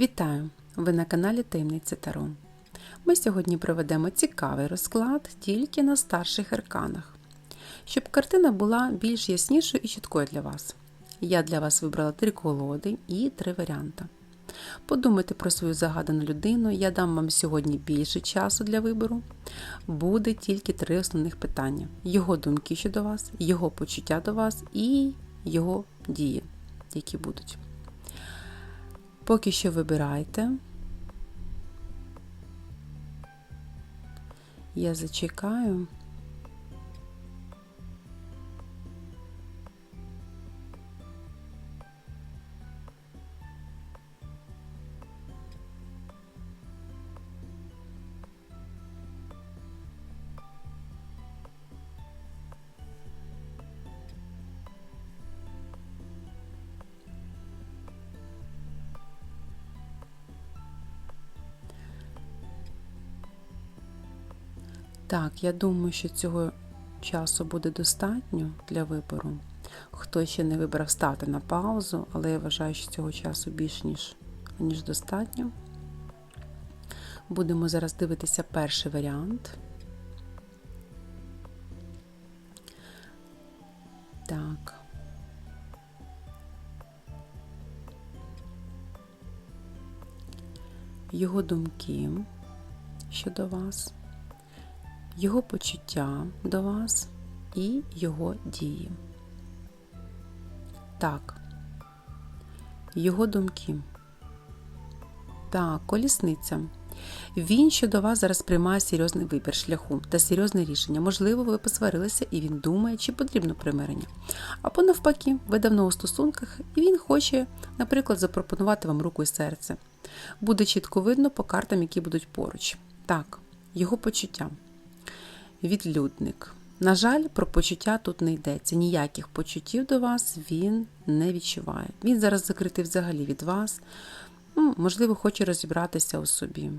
Вітаю! Ви на каналі Таємниця Таро. Ми сьогодні проведемо цікавий розклад тільки на старших арканах, щоб картина була більш яснішою і чіткою для вас. Я для вас вибрала три колоди і три варіанти. Подумайте про свою загадану людину, я дам вам сьогодні більше часу для вибору. Буде тільки три основних питання: його думки щодо вас, його почуття до вас і його дії, які будуть. Поки що вибирайте. Я зачекаю. Так, я думаю, що цього часу буде достатньо для вибору. Хто ще не вибрав, ставте на паузу, але я вважаю, що цього часу більш ніж, ніж достатньо. Будемо зараз дивитися перший варіант. Так. Його думки щодо вас його почуття до вас і його дії. Так, його думки. Так, колісниця. Він щодо вас зараз приймає серйозний вибір шляху та серйозне рішення. Можливо, ви посварилися, і він думає, чи потрібно примирення. Або навпаки, ви давно у стосунках, і він хоче, наприклад, запропонувати вам руку і серце. Буде чітко видно по картам, які будуть поруч. Так, його почуття відлюдник. На жаль, про почуття тут не йдеться. Ніяких почуттів до вас він не відчуває. Він зараз закритий взагалі від вас. Ну, Можливо, хоче розібратися у собі.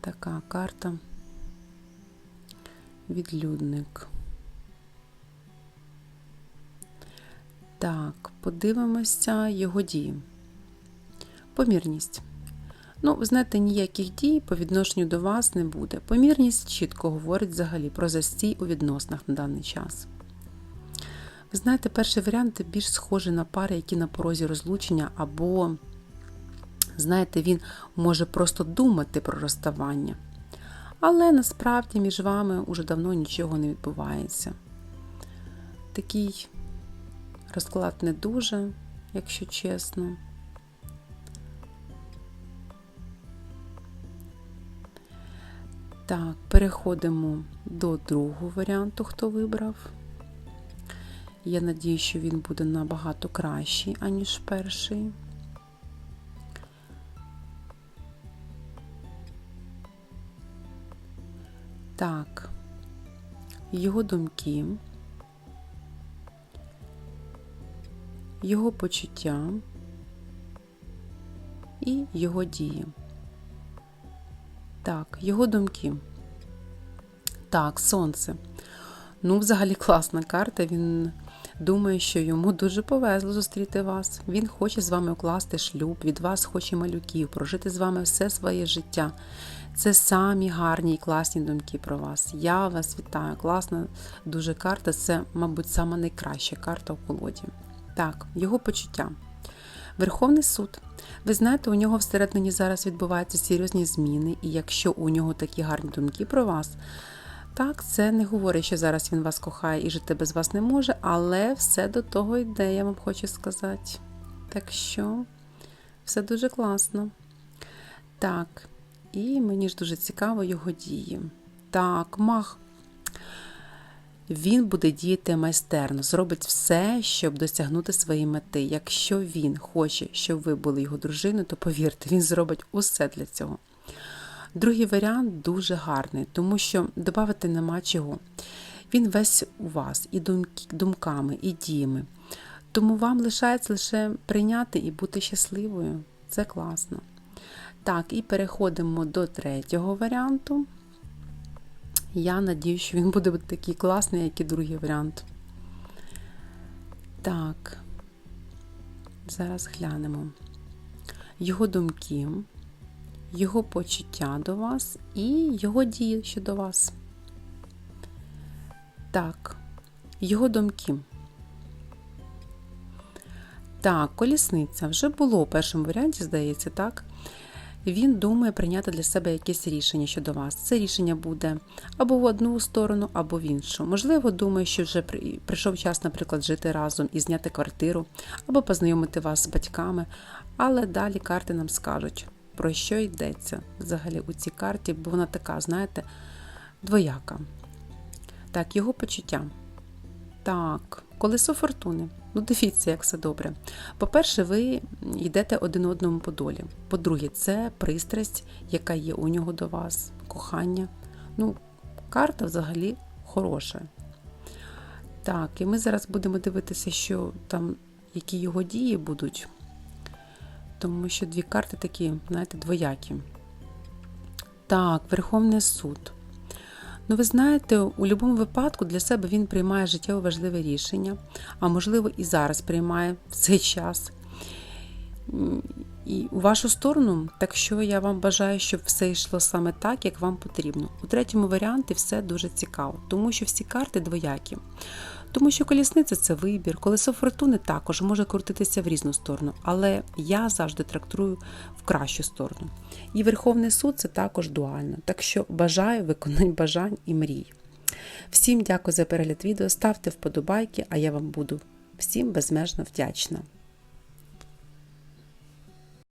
Така карта. Відлюдник. Так, подивимося його дії. Помірність. Ну, ви знаєте, ніяких дій по відношенню до вас не буде. Помірність чітко говорить взагалі про застій у відносинах на даний час. Ви знаєте, перший варіант більш схожий на пари, які на порозі розлучення, або, знаєте, він може просто думати про розставання. Але насправді між вами уже давно нічого не відбувається. Такий розклад не дуже, якщо чесно. Так, переходимо до другого варіанту, хто вибрав. Я надію, що він буде набагато кращий, аніж перший. Так, його думки, його почуття і його дії. Так, його думки. Так, сонце. Ну, взагалі класна карта. Він думає, що йому дуже повезло зустріти вас. Він хоче з вами укласти шлюб, від вас хоче малюків, прожити з вами все своє життя. Це самі гарні і класні думки про вас. Я вас вітаю. Класна дуже карта. Це, мабуть, сама найкраща карта у колоді. Так, його почуття. Верховний суд. Ви знаєте, у нього всередині зараз відбуваються серйозні зміни, і якщо у нього такі гарні думки про вас, так, це не говорить, що зараз він вас кохає і жити без вас не може, але все до того йде, я вам хочу сказати. Так що, все дуже класно. Так, і мені ж дуже цікаво його дії. Так, мах. Він буде діяти майстерно, зробить все, щоб досягнути своєї мети. Якщо він хоче, щоб ви були його дружиною, то повірте, він зробить усе для цього. Другий варіант дуже гарний, тому що додати нема чого. Він весь у вас, і думками, і діями. Тому вам лишається лише прийняти і бути щасливою. Це класно. Так, і переходимо до третього варіанту. Я надію, що він буде такий класний, як і другий варіант. Так, Зараз глянемо його думки, його почуття до вас і його дії щодо вас. Так, його думки. Так, колісниця вже було у першому варіанті, здається, так? Він думає прийняти для себе якесь рішення щодо вас. Це рішення буде або в одну сторону, або в іншу. Можливо, думає, що вже прийшов час, наприклад, жити разом і зняти квартиру, або познайомити вас з батьками. Але далі карти нам скажуть, про що йдеться взагалі у цій карті, бо вона така, знаєте, двояка. Так, його почуття. Так, колесо фортуни. Ну, дивіться, як все добре. По-перше, ви йдете один одному по долі. По-друге, це пристрасть, яка є у нього до вас, кохання. Ну, карта взагалі хороша. Так, і ми зараз будемо дивитися, що там, які його дії будуть. Тому що дві карти такі, знаєте, двоякі. Так, Верховний суд. Ну, ви знаєте, у будь-якому випадку для себе він приймає життєво важливе рішення, а можливо, і зараз приймає в цей час. І у вашу сторону, так що я вам бажаю, щоб все йшло саме так, як вам потрібно. У третьому варіанті все дуже цікаво, тому що всі карти двоякі. Тому що колісниця це вибір, колесо фортуни також може крутитися в різну сторону, але я завжди трактую в кращу сторону. І Верховний суд це також дуально. Так що бажаю виконань бажань і мрій. Всім дякую за перегляд відео, ставте вподобайки, а я вам буду всім безмежно вдячна.